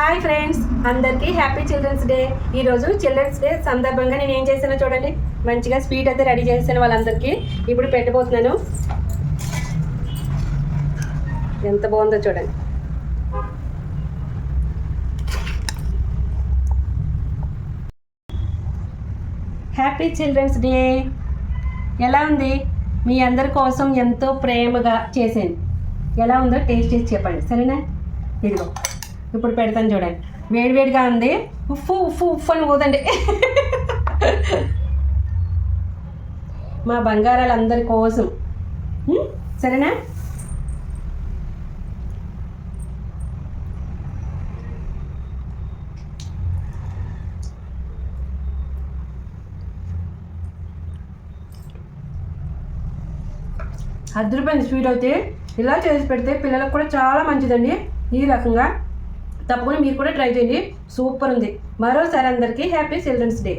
Hi friends అందరికీ happy children's day. ఈరోజు children's day సందర్భంగా నేను ఏం చేశానో చూడండి. మంచిగా స్వీట్ అయితే రెడీ చేశాను వాళ్ళందరికీ. ఇప్పుడు పెట్టబోతున్నాను. ఎంత బాగుందో చూడండి. Happy children's day. ఎలా ఉంది? మీ అందరి కోసం ఎంతో ప్రేమగా చేశాను. ఎలా ఉందో టేస్ట్ చేసి చెప్పండి. సరేనా? ఇదిగో. ఇప్పుడు పెడతాను చూడండి. వేడివేడిగా ఉంది. ఉఫ్ఫు ఉఫ్ఫు ఉఫ్ఫు అని పోదండి. మా బంగారాలు అందరి కోసం సరేనా? అర్ధ స్వీట్ అయితే ఇలా చేసి పెడితే పిల్లలకు కూడా చాలా మంచిదండి. ఈ రకంగా తప్పకుండా మీరు కూడా ట్రై చేయండి. సూపర్ ఉంది. మరోసారి అందరికీ హ్యాపీ చిల్డ్రన్స్ డే.